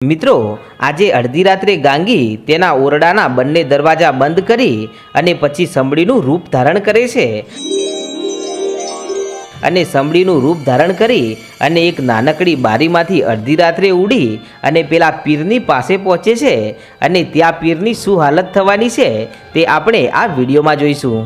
મિત્રો, આજે અડધી રાત્રે ગાંગી તેના ઓરડાના બંને દરવાજા બંધ કરી અને પછી સંભળીનું રૂપ ધારણ કરે છે. અને સંભળીનું રૂપ ધારણ કરી અને એક નાનકડી બારીમાંથી અડધી રાત્રે ઉડી અને પેલા પીરની પાસે પહોંચે છે અને ત્યાં પીરની શું હાલત થવાની છે તે આપણે આ વિડીયોમાં જોઈશું.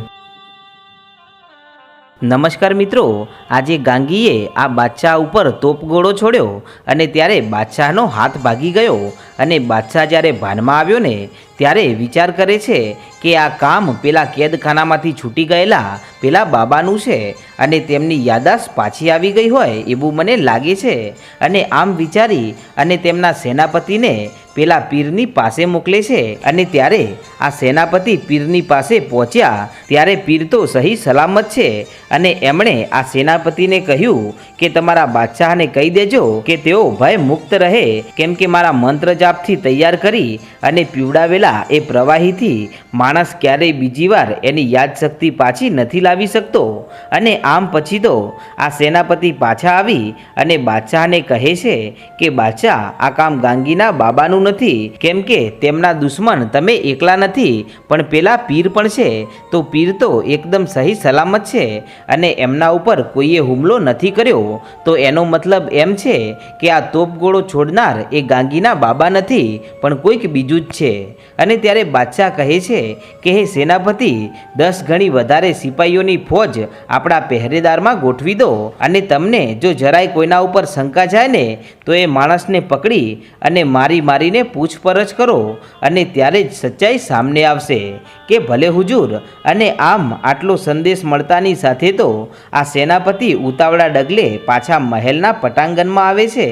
નમસ્કાર મિત્રો, આજે ગાંગીએ આ બાદશાહ ઉપર તોપગોળો છોડ્યો અને ત્યારે બાદશાહનો હાથ ભાગી ગયો અને બાદશાહ જ્યારે ભાનમાં આવ્યો ને, ત્યારે વિચાર કરે છે કે આ કામ પેલા કેદખાનામાંથી છૂટી ગયેલા પેલા બાબાનું છે અને તેમની યાદાશ પાછી આવી ગઈ હોય એવું મને લાગે છે. અને આમ વિચારી અને તેમના સેનાપતિને પેલા પીરની પાસે મોકલે છે અને ત્યારે આ સેનાપતિ પીરની પાસે પહોંચ્યા ત્યારે પીર તો સહી સલામત છે અને એમણે આ સેનાપતિને કહ્યું કે તમારા બાદશાહને કહી દેજો કે તેઓ ભય મુક્ત રહે, કેમ કે મારા મંત્ર જાપથી તૈયાર કરી અને પીવડાવેલા એ પ્રવાહીથી માણસ ક્યારેય બીજી વાર એની યાદશક્તિ પાછી નથી લાવી શકતો. અને આમ પછી તો આ સેનાપતિ પાછા આવી અને બાદશાહને કહે છે કે, બાદશાહ, આ કામ ગાંગીના બાબાનું નથી. કેમ કે તેમના દુશ્મન તમે એકલા નથી, પણ પેલા પીર પણ છે. તો પીર તો એકદમ સહી સલામત છે અને એમના ઉપર કોઈએ હુમલો નથી કર્યો. તો એનો મતલબ એમ છે કે આ તોપગોળો છોડનાર એ ગાંગીના બાબા નથી, પણ કોઈક બીજું જ છે. અને ત્યારે બાદશાહ કહે છે કે, હે સેનાપતિ, દસ ગણી વધારે સિપાહીઓની ફોજ આપણા પહેરેદારમાં ગોઠવી દો અને તમને જો જરાય કોઈના ઉપર શંકા જાય ને તો એ માણસને પકડી અને મારી મારીને પૂછપરછ કરો અને ત્યારે જ સચ્ચાઈ સામને આવશે કે ભલે હુજુર અને આમ આટલો સંદેશ મળતાની સાથે તો આ સેનાપતિ ઉતાવળા ડગલે પાછા મહેલના પટાંગણમાં આવે છે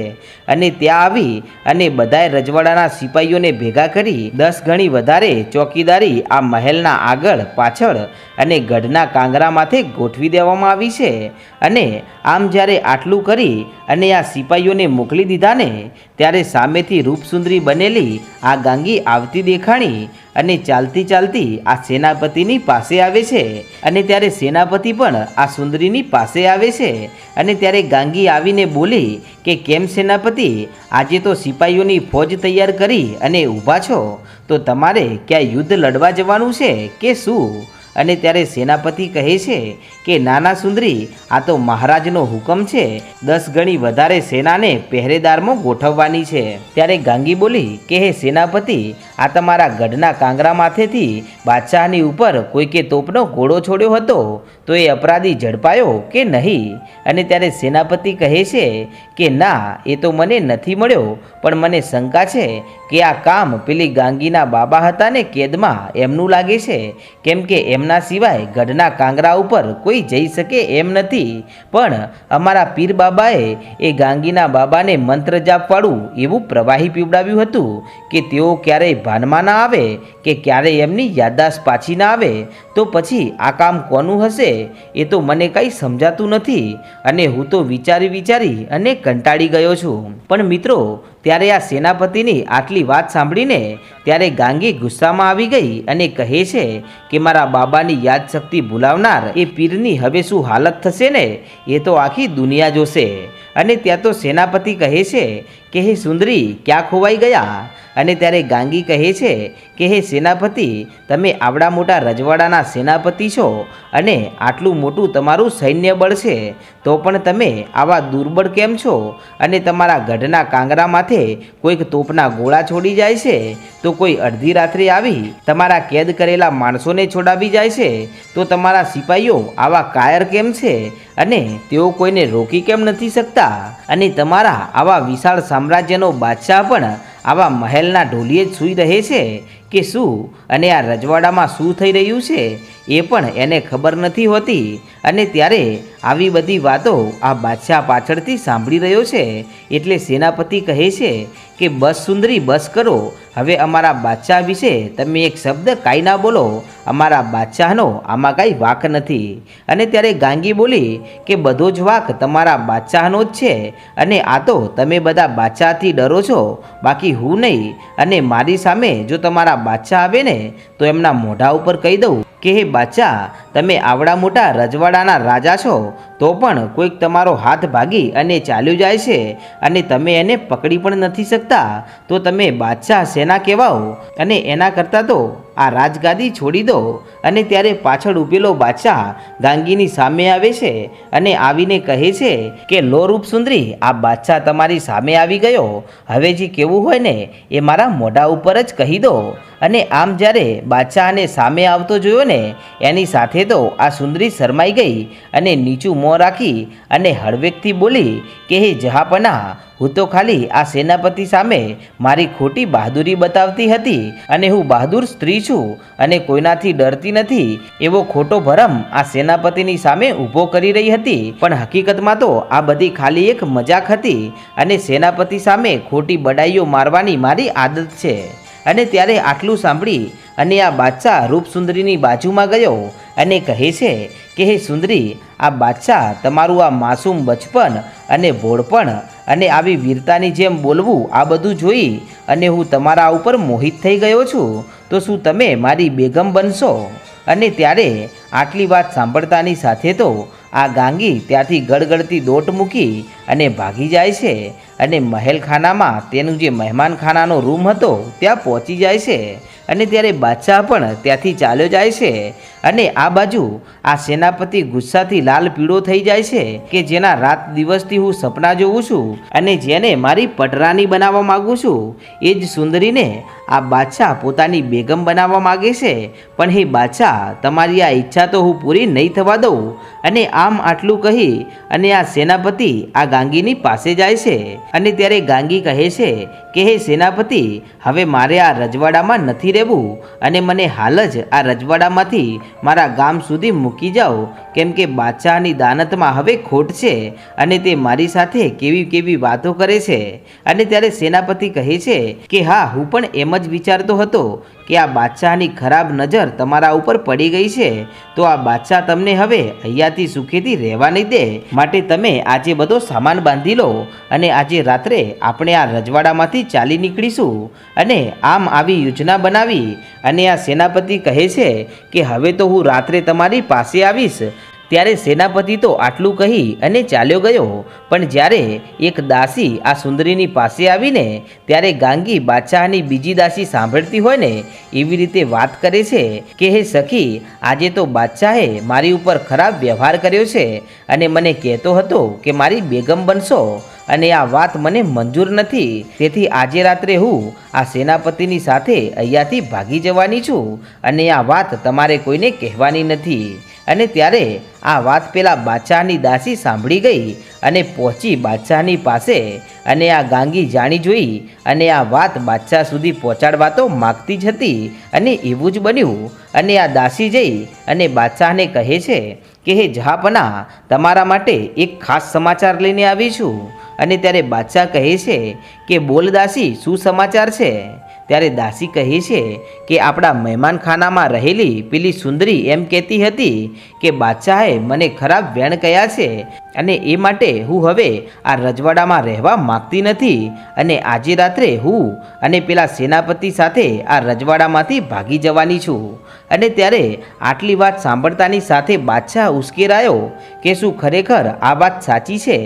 અને ત્યાં આવી અને બધાએ રજવાડાના સિપાહીઓને ભેગા કરી દસ ગણી વધારે ચોકીદારી આ મહેલના આગળ પાછળ અને ગઢના કાંગરા માથે ગોઠવી દેવામાં આવી છે. અને આમ જ્યારે આટલું કરી અને આ સિપાહીઓને મોકલી દીધા ને ત્યારે સામેથી રૂપસુંદરી બનેલી આ ગાંગી આવતી દેખાણી અને ચાલતી ચાલતી આ સેનાપતિની પાસે આવે છે. અને ત્યારે સેનાપતિ પણ આ સુંદરીની પાસે આવે છે. અને ત્યારે ગાંગી આવીને બોલી કે, કેમ સેનાપતિ, આજે તો સિપાહીઓની ફોજ તૈયાર કરી અને ઊભા છો. તો તમારે ક્યાં યુદ્ધ લડવા જવાનું છે કે શું? અને ત્યારે સેનાપતિ કહે છે કે, નાના સુંદરી, આ તો મહારાજનો હુકમ છે. દસ ગણી વધારે સેનાને પહેરેદારમાં ગોઠવવાની છે. ત્યારે ગાંગી બોલી, કે હે સેનાપતિ, આ તમારા ગઢના કાંગરા માથેથી બાદશાહની ઉપર કોઈકે તોપનો ઘોડો છોડ્યો હતો, તો એ અપરાધી ઝડપાયો કે નહીં? અને ત્યારે સેનાપતિ કહે છે કે, ના, એ તો મને નથી મળ્યો, પણ મને શંકા છે કે આ કામ પેલી ગાંગીના બાબા હતા ને કેદમાં એમનું લાગે છે. કેમ કે એમના સિવાય ગઢના કાંગરા ઉપર કોઈ જઈ શકે એમ નથી. પણ અમારા પીર બાબાએ એ ગાંગીના બાબાને મંત્ર જાપવાળું એવું પ્રવાહી પીવડાવ્યું હતું કે તેઓ ક્યારેય ભાનમાં ના આવે કે ક્યારેય એમની યાદદાસ્ત પાછી ના આવે. તો પછી આ કામ કોનું હશે એ તો મને કંઈ સમજાતું નથી અને હું તો વિચારી વિચારી અને કંટાળી ગયો છું. પણ મિત્રો, ત્યારે આ સેનાપતિની આટલી વાત સાંભળીને ત્યારે ગાંગી ગુસ્સામાં આવી ગઈ અને કહે છે કે મારા બાબાની યાદશક્તિ ભૂલાવનાર એ પીરની હવે શું હાલત થશે ને? એ તો આખી દુનિયા જોશે. અને ત્યાં તો સેનાપતિ કહે છે કે હે સુંદરી, ક્યાં ખોવાઈ ગયા? અને ત્યારે ગાંગી કહે છે કે હે સેનાપતિ, તમે આવડા મોટા રજવાડાના સેનાપતિ છો અને આટલું મોટું તમારું સૈન્ય બળ છે, તો પણ તમે આવા દુર્બળ કેમ છો? અને તમારા ગઢના કાંગરા માથે કોઈક તોપના ગોળા છોડી જાય છે? તો કોઈ અડધી રાત્રે આવી તમારા કેદ કરેલા માણસોને છોડાવી જાય છે? તો તમારા સિપાહીઓ આવા કાયર કેમ છે? અને તેઓ કોઈને રોકી કેમ નથી શકતા? અને તમારા આવા વિશાળ સામ્રાજ્યનો બાદશાહ પણ આવા મહેલના ઢોલીએ જ સૂઈ રહે છે કે શું? અને આ રજવાડામાં શું થઈ રહ્યું છે? એ પણ એને ખબર નથી હોતી. અને ત્યારે આવી બધી વાતો આ બાદશાહ પાછળથી સાંભળી રહ્યો છે. એટલે સેનાપતિ કહે છે કે, બસ સુંદરી, બસ કરો. હવે અમારા બાદશાહ વિશે તમે એક શબ્દ કાંઈ ના બોલો. અમારા બાદશાહનો આમાં કાંઈ વાક નથી. અને ત્યારે ગાંગી બોલી કે, બધો જ વાક તમારા બાદશાહનો જ છે. અને આ તો તમે બધા બાદશાહથી ડરો છો. બાકી હું નહીં. અને મારી સામે જો તમારા બાદશાહ આવે ને, તો એમના મોઢા ઉપર કહી દઉં કે, હે બાદશાહ, તમે આવડા મોટા રજવાડા રજવાડાના રાજા છો, તો પણ કોઈક તમારો હાથ ભાગી અને ચાલ્યું જાય છે અને તમે એને પકડી પણ નથી શકતા, તો તમે બાદશાહ શેના કહેવાઓ અને એના કરતાં તો આ રાજગાદી છોડી દો અને ત્યારે પાછળ ઊભેલો બાદશાહ ગાંગીની સામે આવે છે અને આવીને કહે છે કે લો રૂપ સુંદરી, આ બાદશાહ તમારી સામે આવી ગયો. હવે જે કેવું હોય ને, એ મારા મોઢા ઉપર જ કહી દો. અને આમ જ્યારે બાદશાહને સામે આવતો જોયો ને, એની સાથે તો આ સુંદરી શરમાઈ ગઈ અને નીચું મોં રાખી અને હળવેકથી બોલી કે, હે જહાપના, હું તો ખાલી આ સેનાપતિ સામે મારી ખોટી બહાદુરી બતાવતી હતી અને હું બહાદુર સ્ત્રી છું અને કોઈનાથી ડરતી નથી એવો ખોટો ભરમ આ સેનાપતિની સામે ઊભો કરી રહી હતી. પણ હકીકતમાં તો આ બધી ખાલી એક મજાક હતી અને સેનાપતિ સામે ખોટી બડાઈઓ મારવાની મારી આદત છે. અને ત્યારે આટલું સાંભળી અને આ બાદશાહ રૂપસુંદરીની બાજુમાં ગયો અને કહે છે કે, હે સુંદરી, આ બાદશાહ તમારું આ માસૂમ બચપન અને ભોળપણ અને આવી વીરતાની જેમ બોલવું આ બધું જોઈ અને હું તમારા ઉપર મોહિત થઈ ગયો છું, તો શું તમે મારી બેગમ બનશો? અને ત્યારે આટલી વાત સાંભળતાની સાથે તો આ ગાંગી ત્યાંથી ગળગળતી દોટ મૂકી અને ભાગી જાય છે અને મહેલખાનામાં તેનું જે મહેમાનખાનાનો રૂમ હતો ત્યાં પહોંચી જાય છે અને ત્યારે બાદશાહ પણ ત્યાંથી ચાલ્યો જાય છે અને આ બાજુ આ સેનાપતિ ગુસ્સાથી લાલ પીળો થઈ જાય છે કે જેના રાત દિવસથી હું સપના જોઉં છું અને જેને મારી પટરાની બનાવવા માગું છું. એ જ સુંદરીને આ બાદશાહ પોતાની બેગમ બનાવવા માગે છે. પણ હે બાદશાહ, તમારી આ ઈચ્છા તો હું પૂરી નહીં થવા દઉં. અને આમ આટલું કહી અને આ સેનાપતિ આ ગાંગીની પાસે જાય છે. અને ત્યારે ગાંગી કહે છે કે, હે સેનાપતિ, હવે મારે આ રજવાડામાં નથી રહેવું અને મને હાલ જ આ રજવાડામાંથી મારા ગામ સુધી મૂકી જાઓ. કેમ કે બાદશાહની દાનતમાં હવે ખોટ છે અને તે મારી સાથે કેવી કેવી વાતો કરે છે. અને ત્યારે સેનાપતિ કહે છે કે, હા, હું પણ એમ જ વિચારતો હતો કે આ બાદશાહની ખરાબ નજર તમારા ઉપર પડી ગઈ છે, તો આ બાદશાહ તમને હવે અહીંયાથી સુખેથી રહેવા નહીં દે. માટે તમે આજે બધો સામાન બાંધી લો અને આજે રાત્રે આપણે આ રજવાડામાંથી ચાલી નીકળીશું. અને આમ આવી યોજના બનાવી અને આ સેનાપતિ કહે છે કે હવે તો હું રાત્રે તમારી પાસે આવીશ ત્યારે સેનાપતિ તો આટલું કહી અને ચાલ્યો ગયો. પણ જ્યારે એક દાસી આ સુંદરીની પાસે આવીને ત્યારે ગાંગી બાદશાહની બીજી દાસી સાંભળતી હોય ને, એવી રીતે વાત કરે છે કે, હે સખી, આજે તો બાદશાહે મારી ઉપર ખરાબ વ્યવહાર કર્યો છે અને મને કહેતો હતો કે મારી બેગમ બનશો અને આ વાત મને મંજૂર નથી. તેથી આજે રાત્રે હું આ સેનાપતિની સાથે અહીંયાથી ભાગી જવાની છું અને આ વાત તમારે કોઈને કહેવાની નથી. અને ત્યારે આ વાત પેલા બાદશાહની દાસી સાંભળી ગઈ અને પહોંચી બાદશાહની પાસે અને આ ગાંગી જાણી જોઈ અને આ વાત બાદશાહ સુધી પહોંચાડવા તો માગતી જ હતી અને એવું જ બન્યું. અને આ દાસી જઈ અને બાદશાહને કહે છે કે, હે જહાપના, તમારા માટે એક ખાસ સમાચાર લઈને આવી છું. અને ત્યારે બાદશાહ કહે છે કે, બોલ દાસી, શું સમાચાર છે? ત્યારે દાસી કહે છે કે આપણા મહેમાનખાનામાં રહેલી પેલી સુંદરી એમ કહેતી હતી કે, બાદશાહે મને ખરાબ વેણ કયા છે અને એ માટે હું હવે આ રજવાડામાં રહેવા માગતી નથી અને આજે રાત્રે હું અને પેલા સેનાપતિ સાથે આ રજવાડામાંથી ભાગી જવાની છું. અને ત્યારે આટલી વાત સાંભળતાની સાથે બાદશાહ ઉશ્કેરાયો કે, શું ખરેખર આ વાત સાચી છે?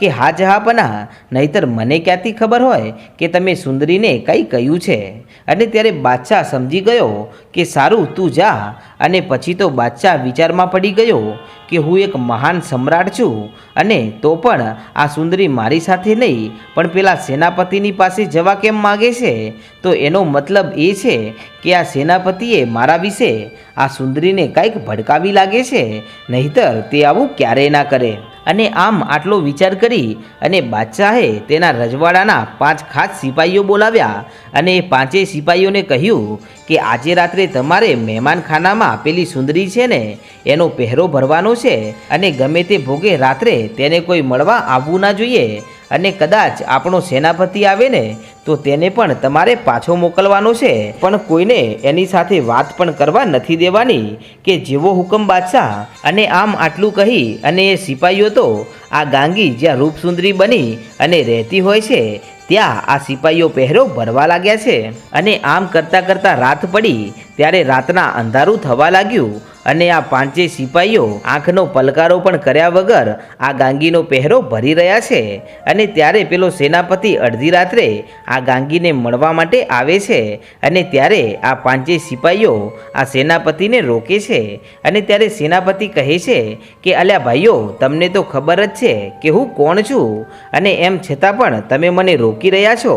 કે હા જહાપના નહીતર મને ક્યાંથી ખબર હોય કે તમે સુંદરીને કંઈ કહ્યું છે? અને ત્યારે બાદશાહ સમજી ગયો કે સારું તું જા, અને પછી તો બાદશાહ વિચારમાં પડી ગયો કે હું એક મહાન સમ્રાટ છું, અને તો પણ આ સુંદરી મારી સાથે નહીં, પણ પેલા સેનાપતિની પાસે જવા કેમ માગે છે? તો એનો મતલબ એ છે કે આ સેનાપતિએ મારા વિશે આ સુંદરીને કંઈક ભડકાવી લાગે છે, નહીતર તે આવું ક્યારેય ના કરે. અને આમ આટલો વિચાર કરી અને બાદશાહે તેના રજવાડાના પાંચ ખાસ સિપાહીઓ બોલાવ્યા અને એ પાંચેય સિપાહીઓને કહ્યું કે આજે રાત્રે તમારે મહેમાનખાનામાં પેલી સુંદરી છે ને, એનો પહેરો ભરવાનો છે અને ગમે તે ભોગે રાત્રે તેને કોઈ મળવા આવવું ના જોઈએ અને કદાચ આપણો સેનાપતિ આવે ને તો તેને પણ તમારે પાછો મોકલવાનો છે. પણ કોઈને એની સાથે વાત પણ કરવા નથી દેવાની કે જેવો હુકમ બાદશાહ અને આમ આટલું કહી અને એ સિપાહીઓ તો આ ગાંગી જ્યાં રૂપસુંદરી બની અને રહેતી હોય છે, ત્યાં આ સિપાહીઓ પહેરો ભરવા લાગ્યા છે. અને આમ કરતાં કરતાં રાત પડી, ત્યારે રાતના અંધારું થવા લાગ્યું અને આ પાંચે સિપાહીઓ આંખનો પલકારો પણ કર્યા વગર આ ગાંગીનો પહેરો ભરી રહ્યા છે. અને ત્યારે પેલો સેનાપતિ અડધી રાત્રે આ ગાંગીને મળવા માટે આવે છે અને ત્યારે આ પાંચે સિપાહીઓ આ સેનાપતિને રોકે છે. અને ત્યારે સેનાપતિ કહે છે કે, અલ્યા ભાઈઓ, તમને તો ખબર જ છે કે હું કોણ છું અને એમ છતાં પણ તમે મને રોકી રહ્યા છો.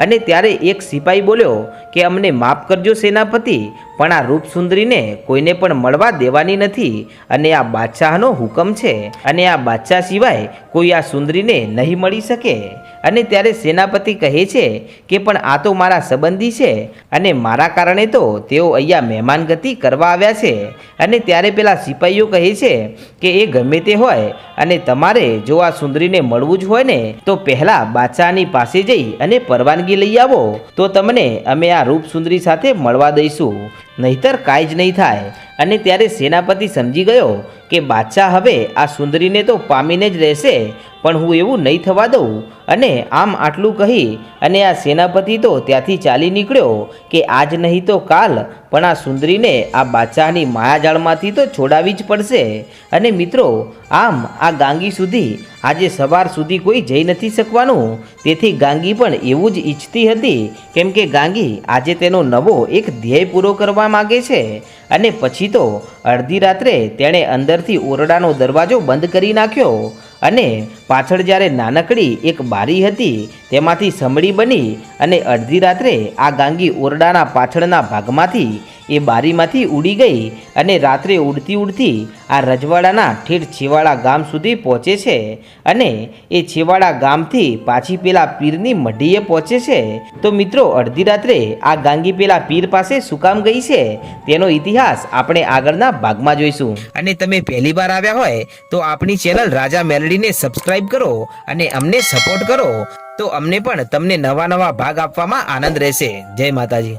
અને ત્યારે એક સિપાઈ બોલ્યો કે, અમને માફ કરજો સેનાપતિ, પણ આ રૂપસુંદરીને કોઈને પણ મળવા દેવાની નથી અને આ બાદશાહનો હુકમ છે અને આ બાદશાહ સિવાય કોઈ આ સુંદરીને નહીં મળી શકે. અને ત્યારે સેનાપતિ કહે છે કે પણ આ તો મારા સંબંધી છે અને મારા કારણે તો તેઓ અહીંયા મહેમાનગતિ કરવા આવ્યા છે. અને ત્યારે પેલા સિપાહીઓ કહે છે કે એ ગમે તે હોય અને તમારે જો આ સુંદરીને મળવું જ હોય ને, તો પહેલાં બાદશાહની પાસે જઈ અને પરવાનગી લઈ આવો. તો તમને અમે આ રૂપ સુંદરી સાથે મળવા દઈશું. નહીતર કાંઈ જ નહીં થાય. અને ત્યારે સેનાપતિ સમજી ગયો કે બાદશાહ હવે આ સુંદરીને તો પામીને જ રહેશે, પણ હું એવું નહીં થવા દઉં. અને આમ આટલું કહી અને આ સેનાપતિ તો ત્યાંથી ચાલી નીકળ્યો કે આજ નહીં તો કાલ પણ આ સુંદરીને આ બાદશાહની માયાજાળમાંથી તો છોડાવી જ પડશે. અને મિત્રો, આમ આ ગાંગી સુધી આજે સવાર સુધી કોઈ જઈ નથી શકવાનું. તેથી ગાંગી પણ એવું જ ઈચ્છતી હતી, કેમ કે ગાંગી આજે તેનો નવો એક ધ્યેય પૂરો કરવા માગે છે. અને પછી તો અડધી રાત્રે તેણે અંદરથી ઓરડાનો દરવાજો બંધ કરી નાખ્યો. અને પાછળ જ્યારે નાનકડી એક બારી હતી, તેમાંથી સમડી બની અને અડધી રાત્રે આ ગાંગી ઓરડાના પાછળના ભાગમાંથી એ બારીમાંથી ઉડી ગઈ અને રાત્રે ઉડતી ઉડતી આ રજવાડાના ઠેઠ છેવાડા ગામ સુધી પહોંચે છે અને એ છેવાડા ગામથી પાછી પેલા પીરની મઢીએ પહોંચે છે. તો મિત્રો, અડધી રાત્રે આ ગાંગી પેલા પીર પાસે શું કામ ગઈ છે તેનો ઇતિહાસ આપણે આગળના ભાગમાં જોઈશું. અને તમે પહેલી વાર આવ્યા હોય તો આપણી ચેનલ રાજા મેલડીને સબસ્ક્રાઈબ કરો અને અમને સપોર્ટ કરો. તો અમને પણ તમને નવા નવા ભાગ આપવામાં આનંદ રહેશે. જય માતાજી.